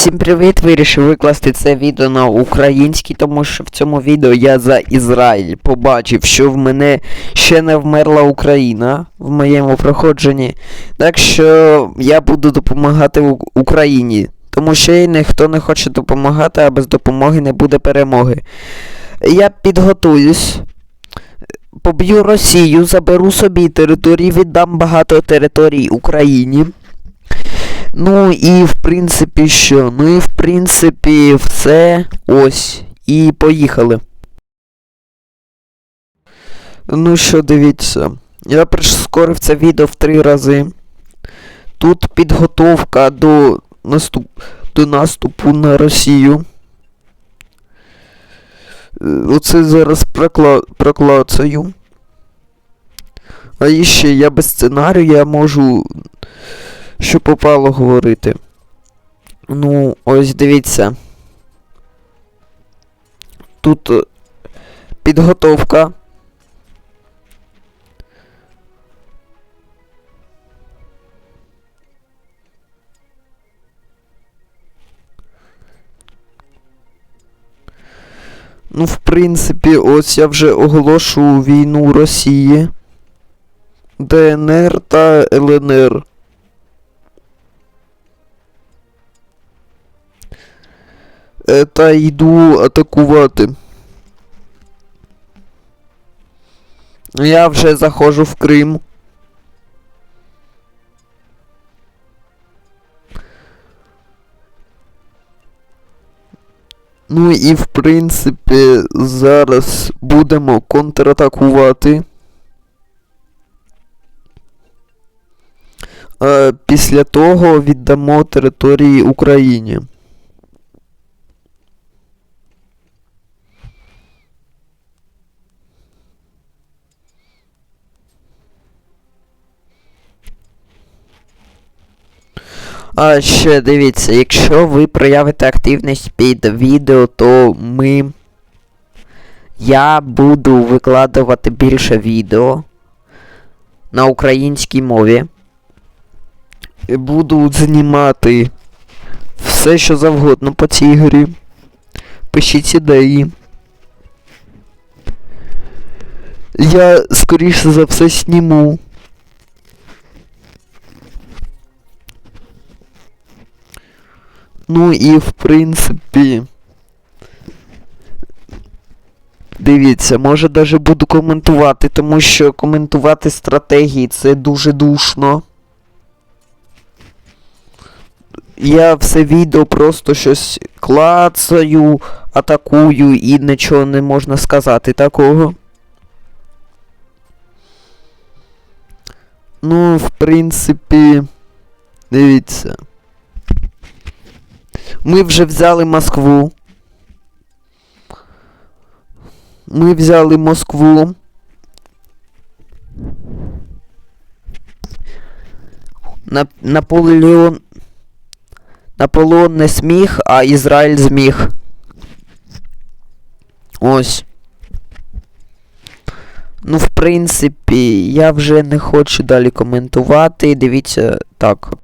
Всім привіт! Вирішив викласти це відео на український, тому що в цьому відео я за Ізраїль побачив, що в мене ще не вмерла Україна в моєму проходженні. Так що я буду допомагати Україні. Тому що їй ніхто не хоче допомагати, а без допомоги не буде перемоги. Я підготуюсь. Поб'ю Росію, заберу собі території, віддам багато територій Україні. Ну і в принципі що? Ну і в принципі все. Ось. І поїхали. Ну що, дивіться. Я прискорив це відео в три рази. Тут підготовка до, наступ... до наступу на Росію. Е, Оце зараз прокла... проклацаю. А іще я без сценарію я можу що попало говорити. Ну, ось дивіться. Тут е, підготовка. Ну, в принципі, ось я вже оголошую війну Росії, ДНР та ЛНР. Та йду атакувати. Я вже заходжу в Крим. Ну і в принципі зараз будемо контратакувати. Е, Після того віддамо території Україні. А ще дивіться, якщо ви проявите активність під відео, то ми. Я буду викладувати більше відео на українській мові. Буду знімати все, що завгодно по цій грі. Пишіть ідеї. Я скоріше за все сніму. Ну і в принципі. Дивіться, може даже буду коментувати, тому що коментувати стратегії це дуже душно. Я все відео просто щось клацаю, атакую і нічого не можна сказати такого. Ну, в принципі, дивіться. Ми вже взяли Москву. Ми взяли Москву. Наполеон. Наполеон не сміг, а Ізраїль зміг. Ось. Ну, в принципі, я вже не хочу далі коментувати. Дивіться так.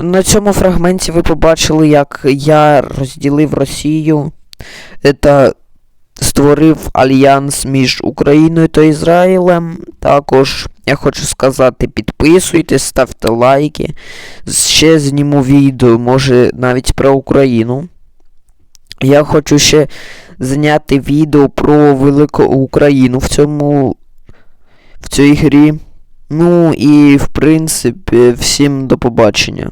На цьому фрагменті ви побачили, як я розділив Росію та створив альянс між Україною та Ізраїлем. Також я хочу сказати, підписуйтесь, ставте лайки. Ще зніму відео, може навіть про Україну. Я хочу ще зняти відео про Велику Україну в цьому в цій грі. Ну і в принципі, всім до побачення.